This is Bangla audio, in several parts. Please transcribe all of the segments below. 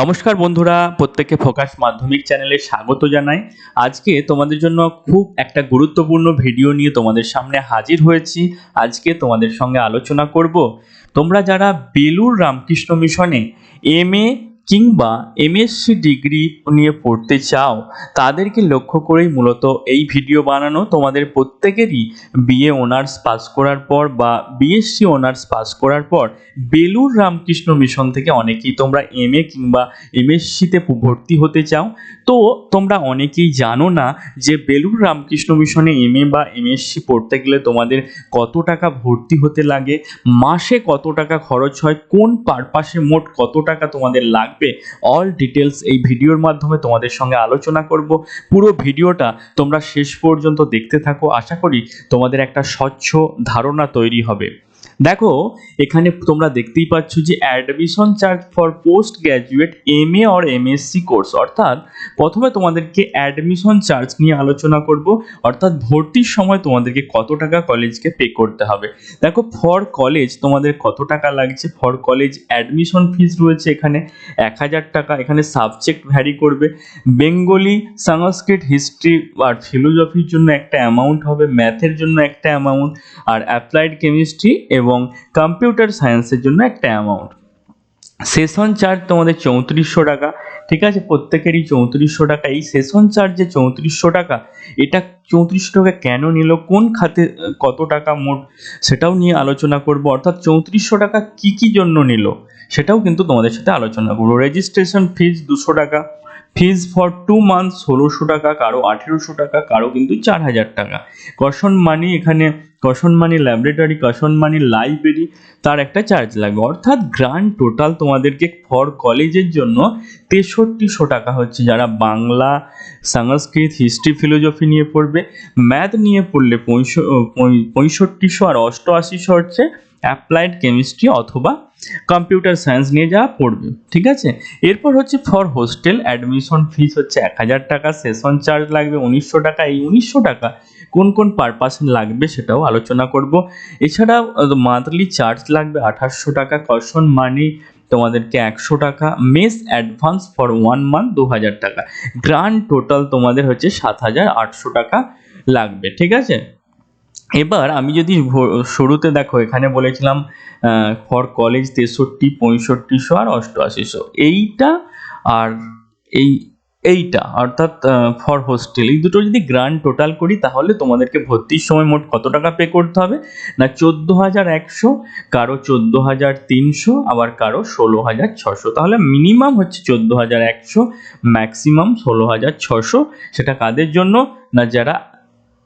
নমস্কার বন্ধুরা, প্রত্যেককে ফোকাস মাধ্যমিক চ্যানেলে স্বাগত জানাই। আজকে তোমাদের জন্য খুব একটা গুরুত্বপূর্ণ ভিডিও নিয়ে তোমাদের সামনে হাজির হয়েছি। আজকে তোমাদের সঙ্গে আলোচনা করব। তোমরা যারা বেলুর রামকৃষ্ণ মিশনে এম এ কিংবা এমএসসি ডিগ্রি নিয়ে পড়তে চাও, তাদেরকে লক্ষ্য করেই মূলত এই ভিডিও বানানো। তোমাদের প্রত্যেকেরই বিএ অনার্স পাস করার পর বা বিএসসি অনার্স পাস করার পর বেলুর রামকৃষ্ণ মিশন থেকে অনেকেই তোমরা এম এ কিংবা এমএসসিতে ভর্তি হতে চাও। তো তোমরা অনেকেই জানো না যে বেলুর রামকৃষ্ণ মিশনে এম এ বা এমএসসি পড়তে গেলে তোমাদের কত টাকা ভর্তি হতে লাগে, মাসে কত টাকা খরচ হয়, কোন পারপাসে মোট কত টাকা তোমাদের লাগবে অল ডিটেলস এই ভিডিওর মাধ্যমে তোমাদের সঙ্গে আলোচনা করব। পুরো ভিডিওটা তোমরা শেষ পর্যন্ত দেখতে থাকো। আশা করি তোমাদের একটা স্বচ্ছ ধারণা তৈরি হবে। দেখো, এখানে তোমরা দেখতেই পাচ্ছ যে admission charge for post graduate M A or MSc course অর্থাৎ প্রথমে তোমাদেরকে অ্যাডমিশন চার্জ নিয়ে আলোচনা করব। অর্থাৎ ভর্তির সময় তোমাদেরকে কত টাকা কলেজকে পে করতে হবে। দেখো ফর কলেজ তোমাদের কত টাকা লাগছে? ফর কলেজ অ্যাডমিশন ফিস রয়েছে এখানে। এক হাজার টাকা এখানে সাবজেক্ট ভ্যারি করবে। বেঙ্গলি সংস্কৃত হিস্ট্রি আর ফিলোজফির জন্য একটা অ্যামাউন্ট হবে ম্যাথের জন্য একটা অ্যামাউন্ট আর অ্যাপ্লাইড কেমিস্ট্রি এবং কম্পিউটার সায়েন্সের জন্য একটা অ্যামাউন্ট সেশন চার্জ তোমাদের চৌত্রিশশো টাকা, ঠিক আছে? প্রত্যেকেরই চৌত্রিশশো টাকা। এই সেশন চার্জ চৌত্রিশশো টাকা, এটা চৌত্রিশশো টাকা কেন নিল? কোন খাতে কত টাকা মোট? সেটাও নিয়ে আলোচনা করব। অর্থাৎ চৌত্রিশশো টাকা কি কি জন্য নিল? সেটাও কিন্তু তোমাদের সাথে আলোচনা করব। রেজিস্ট্রেশন ফিজ দুশো টাকা ফিজ ফর টু মান্থ ষোলোশো টাকা, কারও আঠেরোশো টাকা, কারও কিন্তু চার হাজার টাকা। কশন মানি এখানে caution money laboratory caution money library তার একটা চার্জ লাগবে। অর্থাৎ গ্রান্ড টোটাল তোমাদেরকে ফর কলেজের জন্য তেষট্টিশো টাকা হচ্ছে। যারা বাংলা, সংস্কৃত হিস্ট্রি ফিলোজফি নিয়ে পড়বে ম্যাথ নিয়ে পড়লে পঁয়ষ- পঁয়ষট্টিশো আর অষ্টআশিশো হচ্ছে অ্যাপ্লাইড কেমিস্ট্রি অথবা কম্পিউটার সায়েন্স নিয়ে যাওয়া পড়বে, ঠিক আছে? এরপর হচ্ছে ফর হোস্টেল অ্যাডমিশন ফিস হচ্ছে এক হাজার টাকা, সেশন চার্জ লাগবে উনিশশো টাকা, এই উনিশশো টাকা কোন কোন পারপাসে লাগবে সেটাও আলোচনা করব। এছাড়াও মান্থলি চার্জ লাগবে আঠাশশো টাকা, কশন মানি তোমাদেরকে একশো টাকা, mess advance for one month দু হাজার টাকা। গ্রান্ড টোটাল তোমাদের হচ্ছে সাত হাজার আটশো টাকা লাগবে, ঠিক আছে? এবার আমি যদি শুরুতে দেখো, এখানে বলেছিলাম ফর কলেজ তেষট্টি পঁয়ষট্টিশো আর অষ্টআশিশো এইটা আর এই, এইটা, অর্থাৎ ফর হোস্টেল এই দুটো যদি গ্রান্ড টোটাল করি, তাহলে তোমাদেরকে ভর্তির সময় মোট কত টাকা পে করতে হবে? না চোদ্দ হাজার একশো, কারও চোদ্দ হাজার তিনশো, আবার কারও ষোলো হাজার ছশো। তাহলে মিনিমাম হচ্ছে চোদ্দ হাজার একশো ম্যাক্সিমাম ষোলো হাজার ছশো। সেটা কাদের জন্য? না, যারা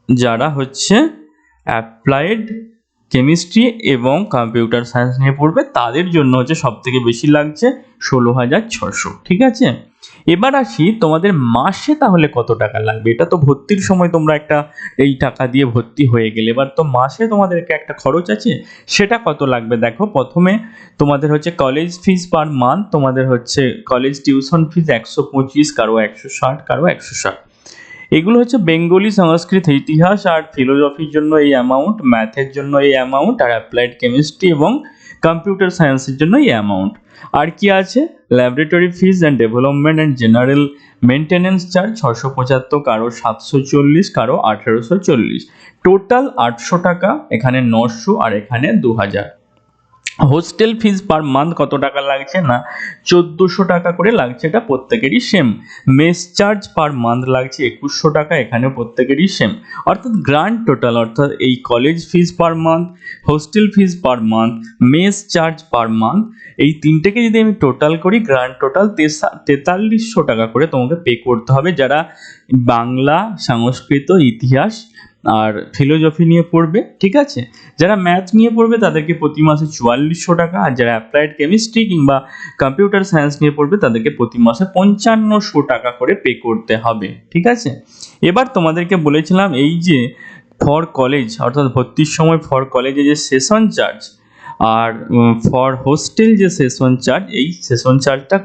যারা হচ্ছে অ্যাপ্লাইড কেমিস্ট্রি এবং কম্পিউটার সায়েন্স নিয়ে পড়বে, তাদের জন্য হচ্ছে সব থেকে বেশি লাগছে ষোলো হাজার ছশো ঠিক আছে? এবার আসি, তোমাদের মাসে তাহলে কত টাকা লাগবে? এটা তো ভর্তির সময় তোমরা একটা এই টাকা দিয়ে ভর্তি হয়ে গেলে, এবার তো মাসে তোমাদেরকে একটা খরচ আছে, সেটা কত লাগবে? দেখো, প্রথমে তোমাদের হচ্ছে কলেজ ফিস পার মান্থ তোমাদের হচ্ছে কলেজ টিউশন ফিস একশো পঁচিশ, কারও একশো ষাট, কারও একশো ষাট। এগুলো হচ্ছে বেঙ্গলি সংস্কৃত ইতিহাস আর ফিলোসফির জন্য এই অ্যামাউন্ট ম্যাথের জন্য এই অ্যামাউন্ট আর অ্যাপ্লাইড কেমিস্ট্রি এবং কম্পিউটার সায়েন্সের জন্য এই অ্যামাউন্ট আর কি আছে? Laboratory fees and development and general maintenance charge ছশো পঁচাত্তর, কারও সাতশো চল্লিশ, কারও আঠেরোশো চল্লিশ। টোটাল আটশো টাকা, এখানে নশো আর এখানে দু হাজার হোস্টেল ফিজ পার মান্থ কত টাকা লাগছে না? চোদ্দোশো টাকা করে লাগছে এটা প্রত্যেকেরই same. Mess charge per month লাগছে একুশশো টাকা এখানে প্রত্যেকেরই সেম। অর্থাৎ গ্রান্ড টোটাল, অর্থাৎ এই college fees per month, hostel fees per month, mess charge per month, এই তিনটেকে যদি আমি টোটাল করি গ্রান্ড টোটাল তেতাল্লিশশো টাকা করে তোমাকে পে করতে হবে যারা বাংলা, সংস্কৃত, ইতিহাস আর ফিলোজফি নিয়ে পড়বে, ঠিক আছে? যারা ম্যাথ নিয়ে পড়বে তাদেরকে প্রতি মাসে চুয়াল্লিশশো টাকা, আর যারা অ্যাপ্লাইড কেমিস্ট্রি কিংবা কম্পিউটার সায়েন্স নিয়ে পড়বে তাদেরকে প্রতি মাসে পঞ্চান্নশো টাকা করে পে করতে হবে, ঠিক আছে? এবার তোমাদেরকে বলেছিলাম এই যে ফর কলেজ অর্থাৎ ভর্তির সময় ফর কলেজে যে সেশন চার্জ আর ফর হোস্টেল যে সেশন চার্জ এই সেশন চার্জটা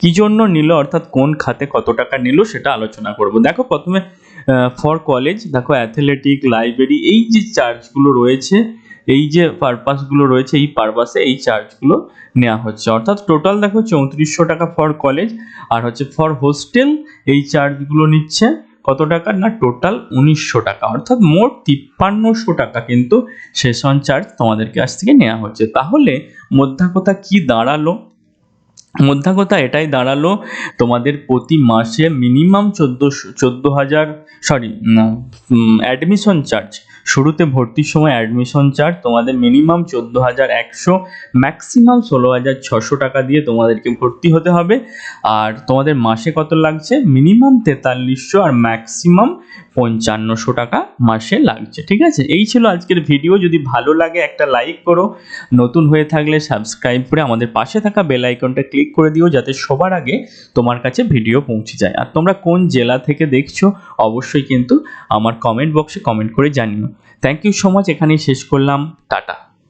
কি জন্য নিল, অর্থাৎ কোন খাতে কত টাকা নিল সেটা আলোচনা করব। দেখো, প্রথমে ফর কলেজ দেখো অ্যাথলেটিক লাইব্রেরি এই যে চার্জগুলো রয়েছে, এই যে পারপাসগুলো রয়েছে, এই পারপাসে এই চার্জগুলো নেওয়া হচ্ছে। অর্থাৎ টোটাল দেখো চৌত্রিশশো টাকা ফর কলেজ আর হচ্ছে ফর হোস্টেল এই চার্জগুলো নিচ্ছে কত টাকা? না টোটাল উনিশশো টাকা। অর্থাৎ মোট তিপ্পান্নশো টাকা কিন্তু সেশন চার্জ তোমাদের কাছ থেকে নেওয়া হচ্ছে। তাহলে মধ্যাকথা কি দাঁড়াল? মধ্যাকথা এটাই দাঁড়াল তোমাদের প্রতি মাসে মিনিমাম চোদ্দোশো চোদ্দ হাজার সরি অ্যাডমিশন চার্জ শুরুতে ভর্তির সময় অ্যাডমিশন চার্জ তোমাদের মিনিমাম চোদ্দ হাজার একশো ম্যাক্সিমাম ষোলো হাজার ছশো টাকা দিয়ে তোমাদেরকে ভর্তি হতে হবে। আর তোমাদের মাসে কত লাগছে? মিনিমাম তেতাল্লিশশো আর ম্যাক্সিমাম পঞ্চান্নশো টাকা মাসে লাগছে, ঠিক আছে? এই ছিল আজকের ভিডিও যদি ভালো লাগে একটা লাইক করো। নতুন হয়ে থাকলে সাবস্ক্রাইব করে আমাদের পাশে থাকা বেল আইকনটা ক্লিক করে দিও, যাতে সবার আগে তোমার কাছে ভিডিও পৌঁছে যায়। আর তোমরা কোন জেলা থেকে দেখছ, অবশ্যই কিন্তু আমার কমেন্ট বক্সে কমেন্ট করে জানিও। থ্যাংক ইউ সো মাচ এখানেই শেষ করলাম। টাটা।